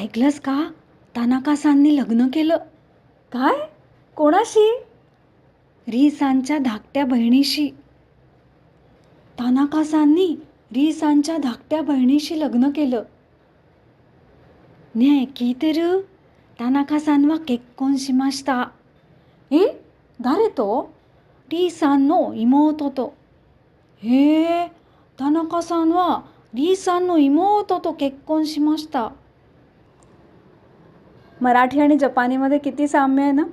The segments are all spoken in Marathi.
ऐकलंस का तानाकासांनी लग्न केलं काय कोणाशी रीसांच्या धाकट्या बहिणीशी तानाकासांनी रीसांच्या धाकट्या बहिणीशी लग्न केलं ನೇ聞いてる田中さんは結婚しましたえ誰とリーさんの妹とへえ田中さんはリーさんの妹と結婚しました मराठी आणि जपानीमध्ये किती साम्य आहे ना?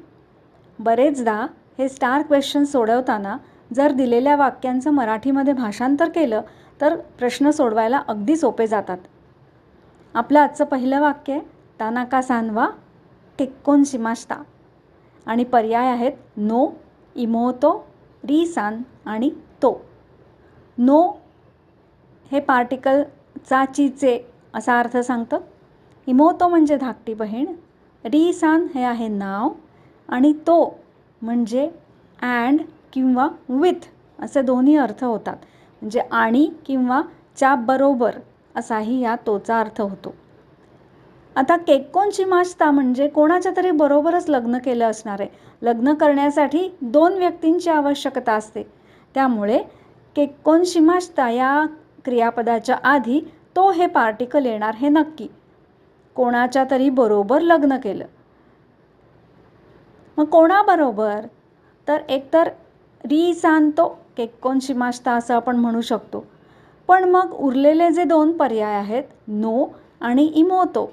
बरेचदा हे स्टार क्वेश्चन सोडवताना जर दिलेल्या वाक्यांचं मराठीमध्ये भाषांतर केलं तर प्रश्न सोडवायला अगदी सोपे जातात. आपलं आजचं पहिलं वाक्य आहे तानाका सानवा टेक्कोन शिमाश्ता आणि पर्याय आहेत नो इमोतो री सान आणि तो. नो हे पार्टिकल चाचीचे असा अर्थ सांगतं. इमोतो म्हणजे धाकटी बहीण री सान हे आहे नाव आणि तो म्हणजे अँड किंवा विथ असे दोन्ही अर्थ होतात. म्हणजे आणि किंवा च्या बरोबर असाही या तोचा अर्थ होतो. आता केकोनची मास्ता म्हणजे कोणाच्या तरी बरोबरच लग्न केलं असणार आहे. लग्न करण्यासाठी दोन व्यक्तींची आवश्यकता असते. त्यामुळे केक्कोन शिमास्ता या क्रियापदाच्या आधी तो हे पार्टिकल येणार हे नक्की. कोणाच्या तरी बरोबर लग्न केलं. मग कोणाबरोबर? तर एकतर री सांतो केक्कोन शिमाश्ता असं आपण म्हणू शकतो. पण मग उरलेले जे दोन पर्याय आहेत नो आणि इमोतो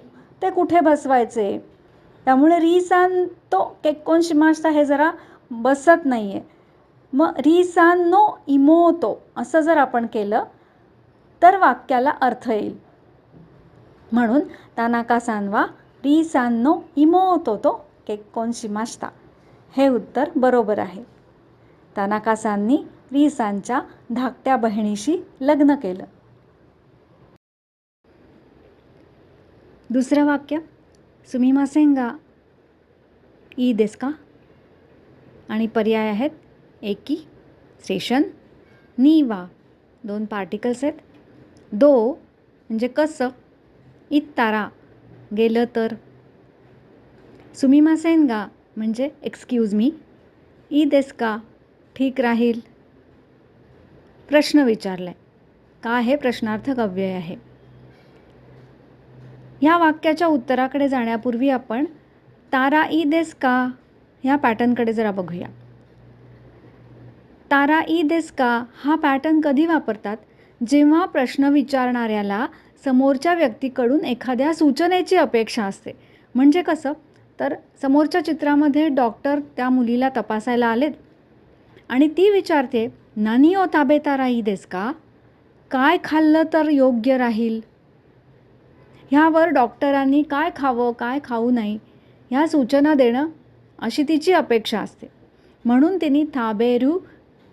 ते कुठे बसवायचे? त्यामुळे री सांतो केक्कोन शिमाश्ता हे जरा बसत नाही आहे मग री सान नो इमोतो असं जर आपण केलं तर वाक्याला अर्थ येईल. म्हणून तानाका सानवा री सान इमो इमोतो तो केक्कोन शिमास्ता हे उत्तर बरोबर आहे. तानाकासांनी रीसांच्या धाकट्या बहिणीशी लग्न केलं. दुसरं वाक्य सुमिमासेंगा ई देस्का. आणि पर्याय आहेत एकी स्टेशन नी वा दोन पार्टिकल्स आहेत. दो म्हणजे कसं? इत्तारा गेलं तर? सुमिमासेंगा म्हणजे एक्सक्यूज मी ई देस का? ठीक राहील? प्रश्न विचारलाय का हे प्रश्नार्थक अव्यय आहे? ह्या वाक्याच्या उत्तराकडे जाण्यापूर्वी आपण तारा ई देस का? ह्या पॅटर्नकडे जरा बघूया. तारा ई देस का? हा पॅटर्न कधी वापरतात? जेव्हा प्रश्न विचारणाऱ्याला समोरच्या व्यक्तीकडून एखाद्या सूचनेची अपेक्षा असते. म्हणजे कसं? तर समोरच्या चित्रामध्ये डॉक्टर त्या मुलीला तपासायला आलेत. आणि ती विचारते नानी ओ ताबेता राही देस का? काय खाल्लं तर योग्य राहील? ह्यावर डॉक्टरांनी काय खावं काय खाऊ नये ह्या सूचना देणं अशी तिची अपेक्षा असते. म्हणून तिने थाबेरू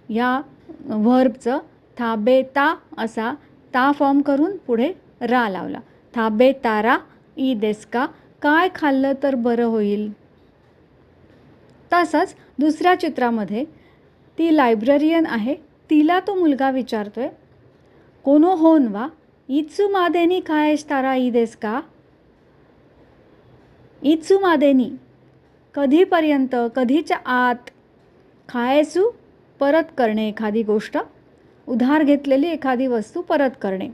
या व्हर्बचं थाबेता असा ता फॉर्म करून पुढे रा लावला. थाबेतारा ई देस का काय खाल्लं तर बरं होईल? तसंच दुसऱ्या चित्रामध्ये ती लायब्ररियन आहे तिला तो मुलगा विचारतोय कोनो होन वा? इत्सू मादेनी खायश तारा ई देस का इत्सू मादेनी कधीपर्यंत कधीच्या आत? खायसू परत करणे एखादी गोष्ट उधार घेतलेली एखादी वस्तू परत करणे.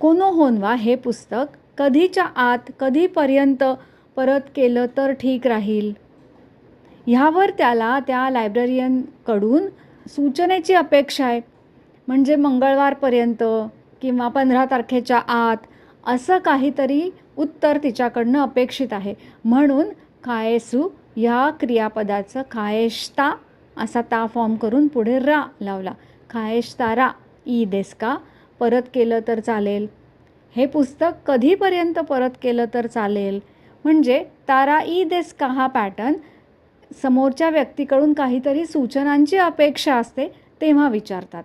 कोनो होनवा हे पुस्तक कधीच्या आत कधीपर्यंत परत केलं तर ठीक राहील? ह्यावर त्याला त्या लायब्ररियनकडून सूचनेची अपेक्षा आहे. म्हणजे मंगळवारपर्यंत किंवा पंधरा तारखेच्या आत असं काहीतरी उत्तर तिच्याकडनं अपेक्षित आहे. म्हणून खायसू ह्या क्रियापदाचं खायशता असा ता फॉर्म करून पुढे रा लावला. खायशतारा ई देस का परत केलं तर चालेल. हे पुस्तक कधीपर्यंत परत केलं तर चालेल? म्हणजे तारा ई देस का हा पॅटर्न? समोरच्या व्यक्तीकडून काहीतरी सूचनांची अपेक्षा असते तेव्हा विचारतात.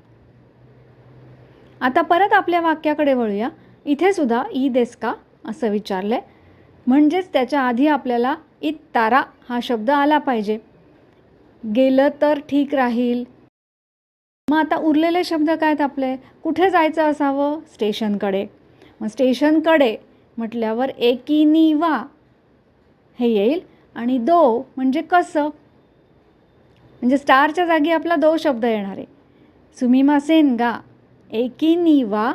आता परत आपल्या वाक्याकडे वळूया. इथे सुद्धा ई देस का? असं विचारलं आहे म्हणजेच त्याच्या आधी आपल्याला इत तारा हा शब्द आला पाहिजे. गेलं तर ठीक राहील. मग आता उरलेले शब्द काय आहेत आपले? कुठे जायचं असावं? स्टेशनकडे. मग स्टेशनकडे म्हटल्यावर एकिनी वा हे येईल. आणि दो म्हणजे कसं? म्हणजे स्टारच्या जागी आपला दो शब्द येणार आहे. सुमिमासेन गा एकिनी वा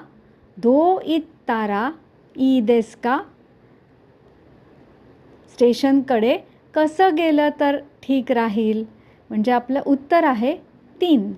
दो इत्तारा ई देस का स्टेशनकडे कसं गेलं तर ठीक राहील? म्हणजे आपलं उत्तर आहे तीन.